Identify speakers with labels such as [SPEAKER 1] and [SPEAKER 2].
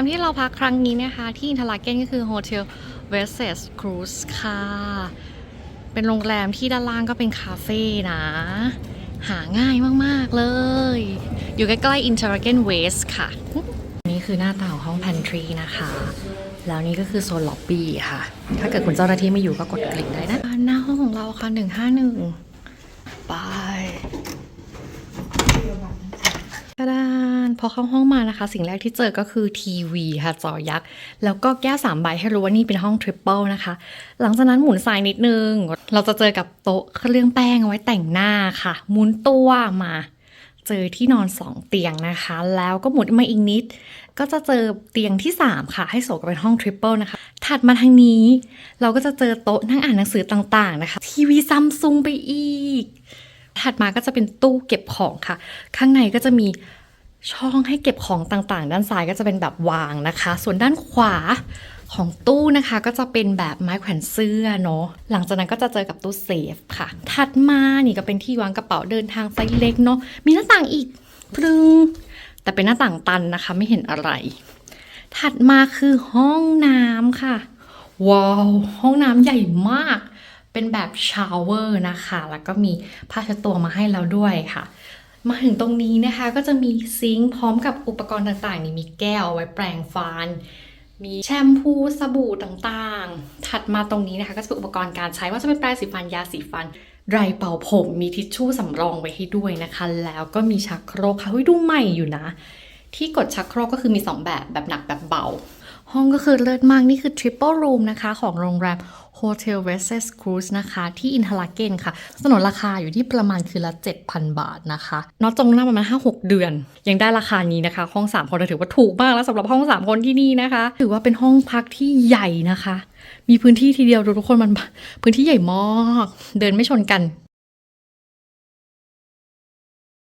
[SPEAKER 1] มที่เราพักครั้งนี้นะคะ ที่อินทราเกนก็คือ Hotel v e s t e s Cruise ค่ะ เป็นโรงแรมที่ด้านล่างก็เป็นคาเฟ่นะ หาง่ายมาก ๆ เลย อยู่ใกล้ๆ Interlaken West ค่ะ นี่คือหน้าตาของห้อง pantry นะคะ แล้วนี่ก็คือโซนล็อบบี้ค่ะ ถ้าเกิดคุณเจ้าหน้าที่ไม่อยู่ก็กดกลิ่งได้นะ หน้าห้องของเราค่ะ 151ไปก ระดานพอเข้าห้องมานะคะ สิ่งแรกที่เจอก็คือทีวีค่ะจอยักษ์แล้วก็แก้วสามใบให้รู้ว่านี่เป็นห้องทริปเปิลนะคะ หลังจากนั้นหมุนซ้ายนิดนึง เราจะเจอกับโต๊ะเครื่องแป้งเอาไว้แต่งหน้าค่ะ หมุนตัวมาเจอที่นอนสองเตียงนะคะ แล้วก็หมุนมาอีกนิด ก็จะเจอเตียงที่ 3 ค่ะ ให้โสกับเป็นห้องทริปเปิลนะคะ ถัดมาทางนี้ เราก็จะเจอโต๊ะนั่งอ่านหนังสือต่างๆนะคะ ทีวีซัมซุงไปอีก ถัดมาก็จะเป็นตู้เก็บของค่ะ ข้างในก็จะมีช่องให้เก็บของต่างๆ ด้านซ้ายก็จะเป็นแบบวางนะคะ ส่วนด้านขวาของตู้นะคะก็จะเป็นแบบไม้แขวนเสื้อเนาะ หลังจากนั้นก็จะเจอกับตู้เซฟค่ะ ถัดมานี่ก็เป็นที่วางกระเป๋าเดินทางไซส์เล็กเนาะ มีหน้าต่างอีกพรึงแต่เป็นหน้าต่างตันนะคะไม่เห็นอะไร ถัดมาคือห้องน้ำค่ะ ว้าว ห้องน้ำใหญ่มาก เป็นแบบชาวเวอร์นะคะ แล้วก็มีผ้าเช็ดตัวมาให้เราด้วยค่ะ มาถึงตรงนี้นะคะก็จะมีซิงค์พร้อมกับอุปกรณ์ต่างๆนี่มีแก้วเอาไว้แปรงฟันมีแชมพูสบู่ต่างๆ ถัดมาตรงนี้นะคะ ก็จะเป็นอุปกรณ์การใช้ว่าจะเป็นแปรงสีฟันยาสีฟันไรเป่าผม มีทิชชู่สำรองไว้ให้ด้วยนะคะ แล้วก็มีชักโครกค่ะเฮ้ยดูใหม่อยู่นะ ที่กดชักโครกก็คือมี 2 แบบแบบหนักแบบเบา ห้องก็คือเลิศมากนี่คือ Triple Room นะคะ ของโรงแรม Hotel v e s t e s Cruise นะคะ ที่อินทราเกนค่ะ สนนราคาอยู่ที่ประมาณคืนละ 7,000 บาทนะคะนอตจองหน้าประมาณ 5-6 เดือน ยังได้ราคานี้นะคะ ห้อง 3 คนถือว่าถูกมากแล้วสำหรับห้อง 3 คนที่นี่นะคะ ถือว่าเป็นห้องพักที่ใหญ่นะคะ มีพื้นที่ทีเดียวทุกคนมันพื้นที่ใหญ่มาก เดินไม่ชนกัน